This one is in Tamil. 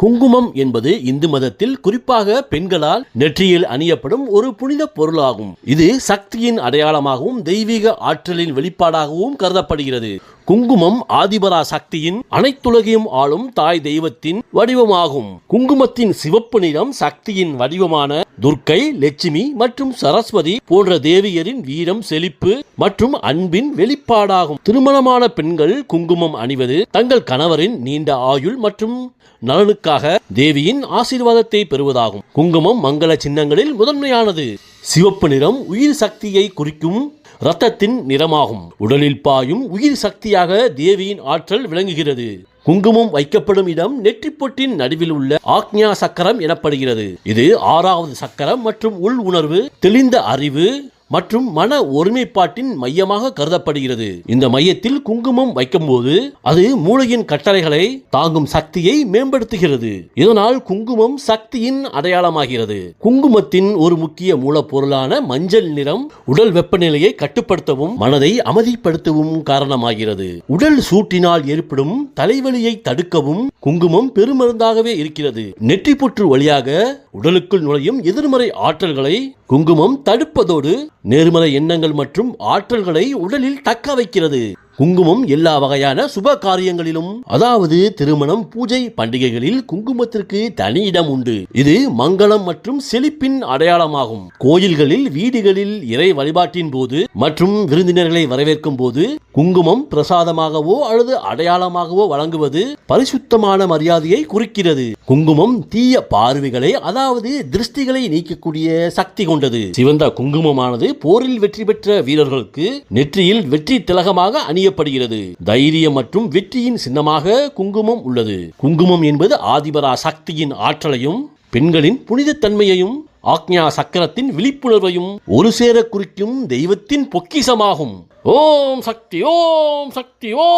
குங்குமம் என்பது இந்து மதத்தில் குறிப்பாக பெண்களால் நெற்றியில் அணியப்படும் ஒரு புனித பொருளாகும். இது சக்தியின் அடையாளமாகவும் தெய்வீக ஆற்றலின் வெளிப்பாடாகவும் கருதப்படுகிறது. குங்குமம் ஆதிபரா சக்தியின் அனைத்துலகையும் ஆளும் தாய் தெய்வத்தின் வடிவமாகும். குங்குமத்தின் சிவப்பு நிறம் சக்தியின் வடிவமான துர்க்கை லட்சுமி மற்றும் சரஸ்வதி போன்ற தேவியரின் வீரம் செழிப்பு மற்றும் அன்பின் வெளிப்பாடாகும். திருமணமான பெண்கள் குங்குமம் அணிவது தங்கள் கணவரின் நீண்ட ஆயுள் மற்றும் நலனுக்காக தேவியின் ஆசீர்வாதத்தை பெறுவதாகும். குங்குமம் மங்கள சின்னங்களில் முதன்மையானது. சிவப்பு நிறம் உயிர் சக்தியை குறிக்கும் இரத்தத்தின் நிறமாகும். உடலில் பாயும் உயிர் சக்தியாக தேவியின் ஆற்றல் விளங்குகிறது. குங்குமம் வைக்கப்படும் இடம் நெற்றிப்பொட்டின் நடுவில் உள்ள ஆக்ஞா சக்கரம் எனப்படுகிறது. இது ஆறாவது சக்கரம் மற்றும் உள் உணர்வு தெளிந்த அறிவு மற்றும் மன ஒருமைப்பாட்டின் மையமாக கருதப்படுகிறது. இந்த மையத்தில் குங்குமம் வைக்கும்போது அது மூளையின் கட்டளைகளை தாங்கும் சக்தியை மேம்படுத்துகிறது. இதனால் குங்குமம் சக்தியின் அடையாளமாகிறது. குங்குமத்தின் ஒரு முக்கிய மூலப்பொருளான மஞ்சள் நிறம் உடல் வெப்பநிலையை கட்டுப்படுத்தவும் மனதை அமைதிப்படுத்தவும் காரணமாகிறது. உடல் சூட்டினால் ஏற்படும் தலைவலியை தடுக்கவும் குங்குமம் பெருமருந்தாகவே இருக்கிறது. நெற்றிப்புற்று வழியாக உடலுக்குள் நுழையும் எதிர்மறை ஆற்றல்களை குங்குமம் தடுப்பதோடு நேர்மறை எண்ணங்கள் மற்றும் ஆற்றல்களை உடலில் தக்க வைக்கிறது. குங்குமம் எல்லா வகையான சுப காரியங்களிலும். அதாவது திருமணம் பூஜை பண்டிகைகளில் குங்குமத்திற்கு தனி இடம் உண்டு. இது மங்களம் மற்றும் செழிப்பின் அடையாளமாகும். கோயில்களில் வீடுகளில் இறை வழிபாட்டின் போது மற்றும் விருந்தினர்களை வரவேற்கும் போது குங்குமம் பிரசாதமாகவோ அல்லது அடையாளமாகவோ வழங்குவது பரிசுத்தமான மரியாதையை குறிக்கிறது. குங்குமம் தீய பார்வைகளை அதாவது திருஷ்டிகளை நீக்கக்கூடிய சக்தி கொண்டது. சிவந்த குங்குமமானது போரில் வெற்றி பெற்ற வீரர்களுக்கு நெற்றியில் வெற்றி திலகமாக அணிய செய்யப்படுகிறது தைரியம் மற்றும் வெற்றியின் சின்னமாக குங்குமம் உள்ளது. குங்குமம் என்பது ஆதிபரா சக்தியின் ஆற்றலையும் பெண்களின் புனிதத்தன்மையையும் ஆக்ஞா சக்கரத்தின் விழிப்புணர்வையும் ஒரு சேர குறிக்கும் தெய்வத்தின் பொக்கிசமாகும் ஓம் சக்தி ஓம் சக்தி ஓம்